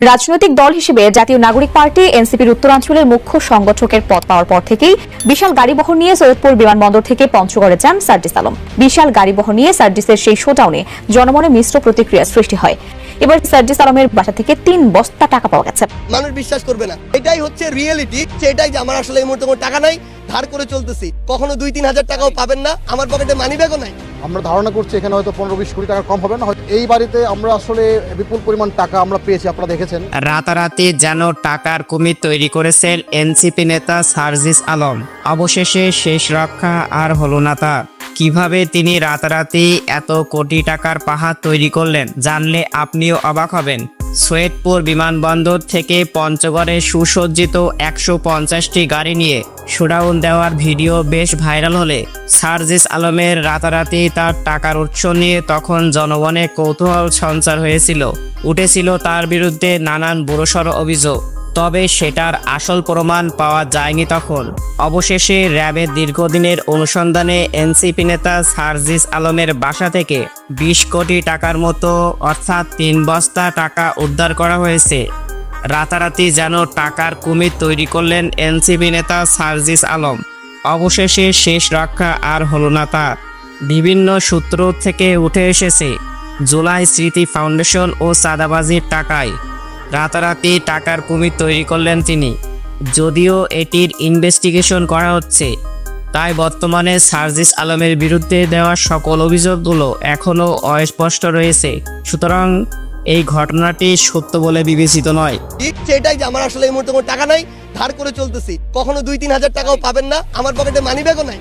রাজনৈতিক দল হিসেবে জাতীয় নাগরিক পার্টি, এনসিপির উত্তরাঞ্চলের মুখ্য সংগঠকের পদ পাওয়ার পর থেকেই বিশাল গাড়িবহর নিয়ে সৈয়দপুর বিমানবন্দর থেকে পঞ্চগড়ে যান সার্জিস আলম। বিশাল গাড়িবহর নিয়ে সার্জিসের সেই শোডাউনে জনমনে মিশ্র প্রতিক্রিয়া সৃষ্টি হয়। এবার সার্জিস আলমের বাসা থেকে তিন বস্তা টাকা পাওয়া গেছে। মানুষ বিশ্বাস করবে না। এটাই হচ্ছে রিয়েলিটি সেটাই যে আমার আসলে এই মুহূর্তে কোনো টাকা নাই। ধার করে চলতেছি। কখনো দুই তিন হাজার টাকাও পাবেন না আমার পকেটে মানি ব্যাগও নাই। আমরা ধারণা করছি এখানে হয়তো পনেরো বিশ কোটি টাকা কম হবে না হয়তো এই বাড়িতে আমরা আসলে বিপুল পরিমাণ টাকা আমরা পেয়েছি আপনারা দেখেছেন। রাতারাতি যেন টাকার কুমির তৈরি করেছেন এনসিপি নেতা সার্জিস আলম। অবশেষে শেষ রক্ষা আর হলো না তা। কীভাবে তিনি রাতারাতি এত কোটি টাকার পাহাড় তৈরি করলেন জানলে আপনিও অবাক হবেন। সৈয়দপুর বিমানবন্দর থেকে পঞ্চগড়ে সুসজ্জিত একশো পঞ্চাশটি গাড়ি নিয়ে শোডাউন দেওয়ার ভিডিও বেশ ভাইরাল হলে সার্জিস আলমের রাতারাতি তার টাকার উৎস নিয়ে তখন জনগণে কৌতূহল সঞ্চার হয়েছিল। উঠেছিল তার বিরুদ্ধে নানান বড়সড় অভিযোগ। তবে সেটার আসল প্রমাণ পাওয়া যায়নি তখন। অবশেষে র্যাবের দীর্ঘদিনের অনুসন্ধানে এনসিপি নেতা সার্জিস আলমের বাসা থেকে বিশ কোটি টাকার মতো, অর্থাৎ তিন বস্তা টাকা উদ্ধার করা হয়েছে। রাতারাতি যেন টাকার কুমির তৈরি করলেন এনসিপি নেতা সার্জিস আলম। অবশেষে শেষ রক্ষা আর হলো না তার। বিভিন্ন সূত্র থেকে উঠে এসেছে, জুলাই স্মৃতি ফাউন্ডেশন ও সাদাবাজির টাকায় রাতারাতি টাকার কুমির তৈরি করলেন তিনি। যদিও এটির ইনভেস্টিগেশন করা হচ্ছে, তাই বর্তমানে সার্জিস আলমের বিরুদ্ধে দেওয়া সকল অভিযোগগুলো এখনও অস্পষ্ট রয়েছে। সুতরাং এই ঘটনাটি সত্য বলে বিবেচিত নয়। সেটাই যে আমার আসলে এই মুহূর্তে কোনো টাকা নাই, ধার করে চলতেছি। কখনো দুই তিন হাজার টাকাও পাবেন না, আমার পকেটে মানি ব্যাগও নাই।